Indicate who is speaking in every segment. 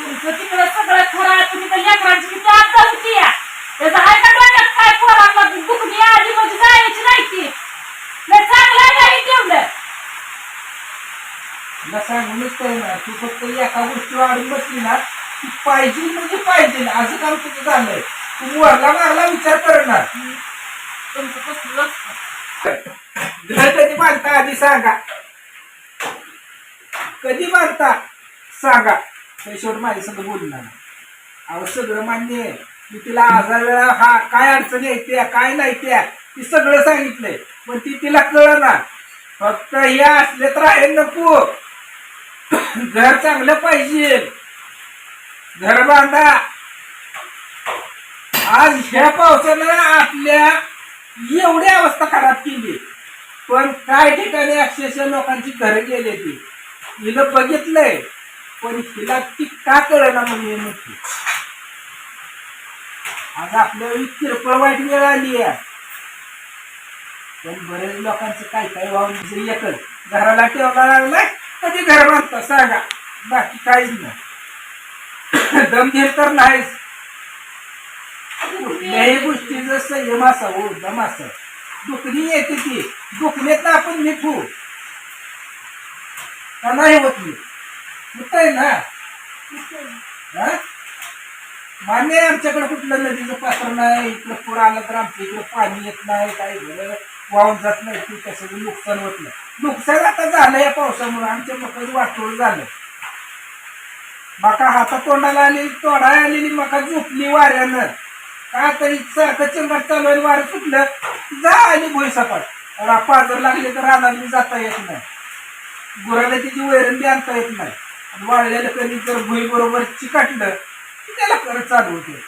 Speaker 1: तुमचं तिकडं सगळं खरं आहे. तुम्ही तर लेकरांची किती आता होती या. त्याचा आहे का डोक्यात काय पोरांना दुखणी आली म्हणजे जायची नाही ती. लय चांगलं आहे नाही ठेवलं
Speaker 2: तुला सांगूनच काय ना तू फक्त एका गोष्टी वाढून बसली ना ती पाहिजे म्हणजे पाहिजे. असं काम तुझं झालंय? तू वरला मारला विचार करणार.
Speaker 1: तुमचं.
Speaker 2: घर कधी बांधता आधी सांगा. कधी बांधता सांगा. हे शेवट माझ्या संग बोलणार. अहो सगळं मान्य आहे. मी तिला आजार हा काय अडचणी येते काय नाही त्या ती सगळं सांगितलंय. पण ती तिला कळना. फक्त हे असले तर आहे नको. घर चांगलं पाहिजे. घर बांधा. आज ह्या पावसानं आपल्या एवढी अवस्था खराब केली. पण काय ठिकाणी अक्षरशः लोकांची घरं गेली ती हिनं बघितलंय. पण तिला ती का कळना म्हणजे नक्की आज आपल्या किरकोळ वाईट वेळ आली आहे. पण बरेच लोकांचं काय काय वाहून म्हणजे एकच. घराला ठेवला लागलाय कधी घर बांधता सांगा. बाकी काहीच नाही. दमधीर तर नाहीच. कुठल्याही गोष्टीचं संयम असावं दम असावं. दुखणी येते ती. दुखण्यात आपण मिठू का नाही होत मी? कुठं आहे ना? हा? मान्य आहे आमच्याकडे कुठलं नदीचं पात्र नाही इकडं पूर आलं तर आमच्या इकडं पाणी येत नाही काही झालं वाहून जात नाही की कसं नुकसान होत नाही. नुकसान आता झालं या पावसामुळे आमच्या मकाचं वाटोळ झालं. मका हाता तोंडाला आलेली तोडायला आलेली मका झोपली वाऱ्यानं. का तरी सारखं चिंबट चालू आहे वारं सुटलं? जा आली भुई सपाट रापा लागले तर रानात जाता येत नाही. गुराला तिची वैरण बी आणता येत नाही. आणि वाळलेलं कधी जर भुई बरोबर चिकाटलं की त्याला करत चालू होते.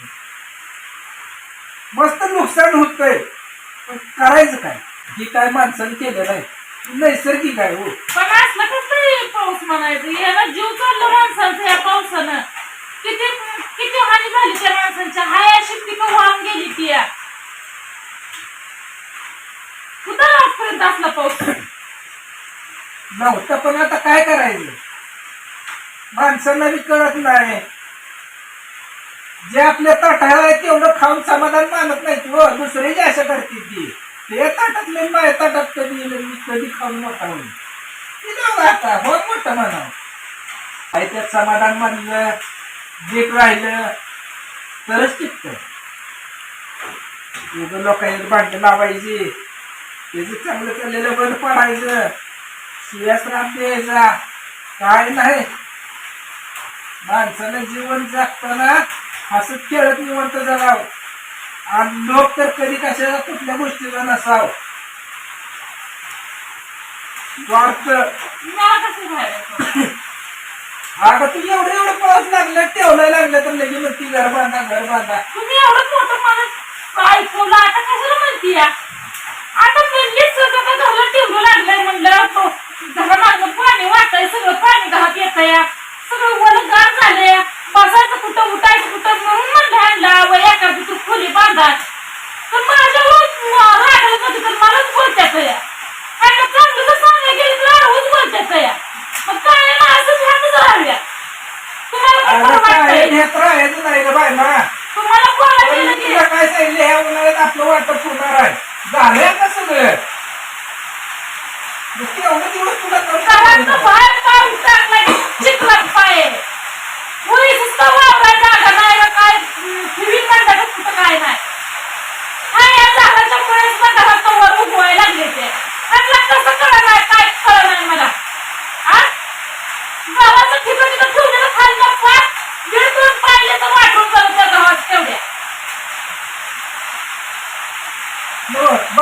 Speaker 2: मस्त नुकसान होतंय. पण करायचं काय? हे काय माणसाने केलं नाही. नैसर्गिक आहे हो.
Speaker 1: पण असलं कसं पाऊस म्हणायचं? याला जीव चालला माणसांचा या पावसानं. किती किती हानी झाली त्या माणसांच्या? हाय अशी पिकं वाहून गेली ती या. कुठं आजपर्यंत असला पाऊस?
Speaker 2: नव्हतं पण आता काय करायचं? माणसांना बी कळत नाही. जे आपल्या ताटाला आहे तेवढं खाऊन समाधान मानत नाही व दुसरे जे अशा करते ती. ते ताटातले माझ्या ताटात कधी मी कधी खाऊन मोठा होईल आता हो मोठं म्हणा आहे त्यात समाधान मानलं जेट राहिलं तरच टिकत. एवढं लोकांनी भांडण लावायची. त्याचं चांगलं चाललेलं बंद पडायचं. शियास राम द्यायचा काय नाही. माणसानं जीवन जगताना हसत खेळत निवंत जगावं. आणि लोक तर कधी कशाला कुठल्या गोष्टीला नसावं. स्वार्थ अगं तू एवढं एवढं पळत लागलं ठेवलं लागलं तर लगे म्हणती घर बांधा घर बांधा.
Speaker 1: तुम्ही एवढं मोठं माणूस ऐकवलं आता कशाला म्हणती या? आता म्हणलीच आता ठेवलं लागलंय म्हणलं तो घरा मागं पाणी वाटाय सगळं पाणी घरात येत या. गार झालंय बसायचं कुठं उठायचं कुठं म्हणून म्हणलं आणला व एखादी तू खोली बांधा. तर माझ्यावर रागाला कधी तर मलाच बोलत्यात या आणि चांगलं जर सांगायला गेलं तर राहूच बोलत्यात या मग काय ना असं ध्यानच राहूया तुम्हाला पण गेलं की?
Speaker 2: तुला काय सांगितलं? ह्या उन्हाळ्यात आपलं वाटप होणार आहे. झालंय आता सगळं. तेवढं दिवस तुला करून
Speaker 1: घरातनं
Speaker 2: टाकायचं.
Speaker 1: बाहेर पाऊस टाकलाय चिखलात पाय मुली सुद्धा वावराय जागा नाही का काय फिरी म्हणतात कुठं काय नाही हा या झाडाच्या मुळे सुद्धा घरात वर उगवायला लागले ते त्यांना कसं कळलं नाही काय कळलं नाही मला आ गावाचं ठिकाण तिथं ठेवलेलं खाल्लं पाच दीड दोन पाहिले तर वाटून जाऊ त्या गावात तेवढ्या
Speaker 2: हो, बांध, हो, घर बांधायचं. बांधायचं तिथे, चांगलं.
Speaker 1: माझ्या डोक्यात माझा कुठं बांधायचं कुठं बांधायचं आई ती एखादी खोली घ्यायला काय चालतं येतं मी
Speaker 2: जर समजा आज आता
Speaker 1: ते
Speaker 2: आपलं
Speaker 1: सांगू
Speaker 2: चांगलं
Speaker 1: शकते,
Speaker 2: चाललंय.
Speaker 1: एकदा गेलं.
Speaker 2: आहे म्हणजे आज आपल्या सगळं किती चांगलं आहे. उद्या विचारून काय वाईट झालं
Speaker 1: ती म्हणते ते
Speaker 2: गावाकडे.
Speaker 1: नाही, म्हणते ना ती,
Speaker 2: हा?
Speaker 1: पुढं काय करणार नाही.
Speaker 2: म्हणजे दिसते तुझ्याकडे लेखी काय आहे का याचं पण कळत नाही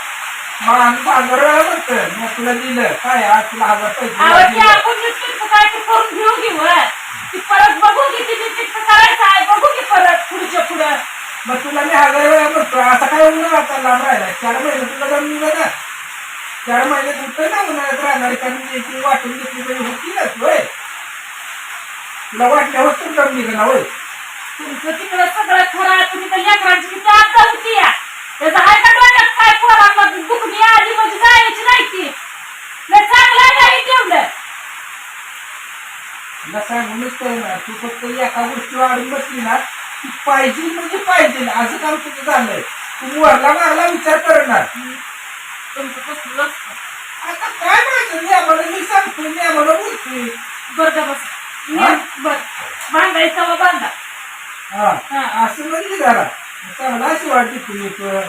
Speaker 2: मान बाजार म्हणतं मग तुला दिलं काय आज तुला हजार पैसे
Speaker 1: अहो, ती
Speaker 2: दिले.
Speaker 1: आपण नीटनेटकं काय ते करून घेऊ घेऊ हं. ती परत बघू की ती नीटनेटकं करायचं आहे बघू की परत पुढच्या पुढं.
Speaker 2: मग तुला मी हजार वेळा म्हणतो आता काय उन्हा आता लांब राहिला चार महिने तुला जाऊन निघा ना? चार महिने कुठं ना उन्हाळ्यात राहणार कारण मी ती वाटून घेतली तरी होती ना तू होय? तुला वाटल्यावर तर जाऊन निघा ना होय?
Speaker 1: तुमचं तिकडं सगळं खरं आहे तुम्ही तर लेकरांची किती आता होती या. त्याचा हाय का डोक्यात काय पोरांना दुखणी आधी म्हणजे जायची नाही ती लय चांगलं आहे नाही तेवढं
Speaker 2: तुला सांगूनच कळणार तू फक्त एका गोष्टी वाढून बसली ना ती पाहिजे म्हणजे पाहिजे असं काम तुझं झालंय. तू वरला मागला विचार करणार.
Speaker 1: तुमचं कसलं असतं.
Speaker 2: आता काय माहिती मी आम्हाला मी सांगतो मी आम्हाला बोलतोय.
Speaker 1: बरं का बस
Speaker 2: हा?
Speaker 1: बर. बांधायचं मग बांधा
Speaker 2: हा.
Speaker 1: हा.
Speaker 2: असं म्हणजे जरा चांगला अशी वाटते तुम्ही तर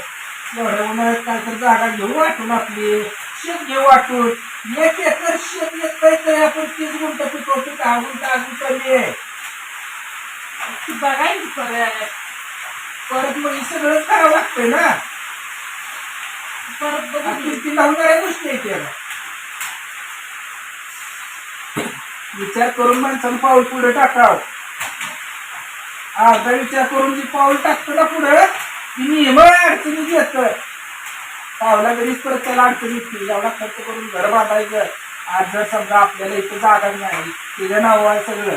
Speaker 2: एवढ्या उन्हाळ्यात काय तर जागा घेऊ वाटून आपली. शेत घेऊ वाटून. एक एकर शेत येतंय तर आपण तीस गुंठ पिकवतो. दहा गुंठ अजून कमी आहे.
Speaker 1: ती बघायची परत.
Speaker 2: परत मग हे सगळं करावं लागतंय ना.
Speaker 1: परत बघू
Speaker 2: किती लावणाऱ्या गोष्टी आहेत त्याला. विचार करून माणसानं पाऊल पुढे टाकाव. अर्धा विचार करून जी पाऊल टाकतो ना पुढं ती नियम अडचणीत येत. पावला घरीच परत त्याला अडचणी येतील एवढा खर्च करून घर बांधायचं. आज जर समजा आपल्याला इथं जागा नाही तिचं नाव आहे सगळं.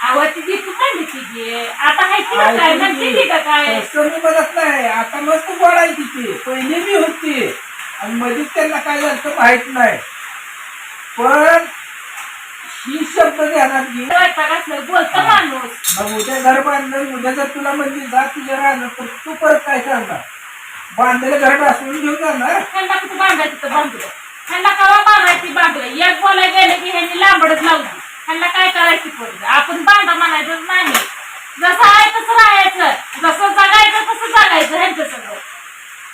Speaker 1: आवाज ती तू म्हणली तिची आता हाय ती का काय म्हणते ती का काय?
Speaker 2: तसं मी म्हणत नाही. आता मस्त गोड आहे तिथे पहिली मी होती. आणि मध्येच त्यांना काय झालं तर माहीत नाही. पण ही शब्द ध्यानात घे
Speaker 1: वैताग असलं बोलतं माणूस.
Speaker 2: मग उद्या घर बांधलं. उद्या जर तुला म्हणजे जा तुझ्या राहणार तर तू परत काय करणार बांधलेलं घर डासून घेऊन जाणार?
Speaker 1: कुठं बांधायचं तर बांधलं ह्यांना कवा बांधायची बांधलं एक बोलाय गेलं की ह्यांनी लांबडच लावली ह्यांना काय करायची पडलं आपण बांधा म्हणायचं नाही. जसं आहे तसं राहायचं. जसं जगायचं तसं जगायचं ह्यांचं सगळं.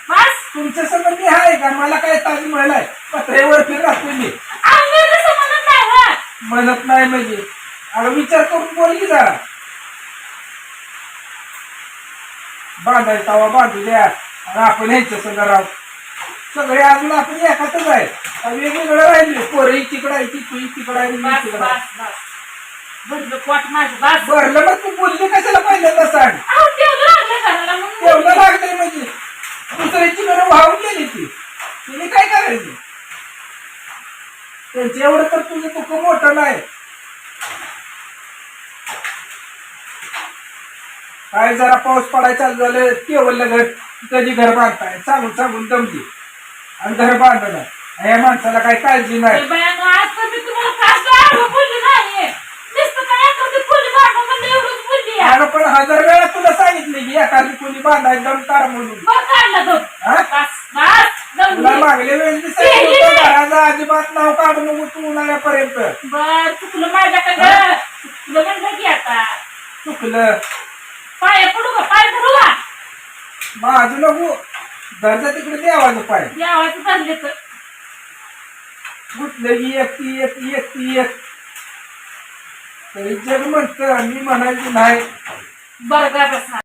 Speaker 1: बस.
Speaker 2: तुमच्यासमोर मी आहे का? मला काय ताजमहल आहे पत्र्यावर फिर राहतो मी.
Speaker 1: आम्ही तसं म्हणत नाही हं.
Speaker 2: म्हणत नाही म्हणजे? अगं विचार करून बोल की जरा बांधायचं तवा बांधू द्या. आणि आपण ह्यांच्या संग राहू. सगळे अजून आपण एकातच आहे. वेगवेगळं राहिले पोरं तिकडं आहे ती तू तिकडं आहे मी
Speaker 1: बस
Speaker 2: तिकडं आहे.
Speaker 1: बस बस. भरलं पोट माझं बस.
Speaker 2: भरलं मग तू बोलली कशाला पहिल्यांदा सांग
Speaker 1: अहो तेवढं लागलं घराला म्हणून
Speaker 2: तेवढं लागलंय म्हणजे. दुसऱ्याची घरं वाहून गेली ती. तिने काय करायचं? त्यांच्या एवढं तर तुझं दुःख मोठं नाही. काय जरा पाऊस पडायला चालू झालं केवळलं घर कधी घर बांधताय? सांगून सांगून दमली. आणि घर बांधलं या माणसाला काही काळजी नाही. अगं पण हजार वेळा तुला सांगितले की एखादी कोणी बांधायचं दम तार म्हणून
Speaker 1: जाऊन
Speaker 2: तुला. मागल्या वेळेस घराचं अजिबात नाव काढू नको तू उन्हाळ्यापर्यंत
Speaker 1: चुकलं माझ्याकडं चुकलं म्हणलं की आता.
Speaker 2: चुकलं.
Speaker 1: पाया पडू का? पाय धरू का?
Speaker 2: माझं नको घरचा तिकडे देवाचं पाय.
Speaker 1: देवाचं धरले तर
Speaker 2: कुठलं की एकटी एकटी एकटी एक तरी जग म्हणतं मी म्हणायची नाही.
Speaker 1: बरं बसा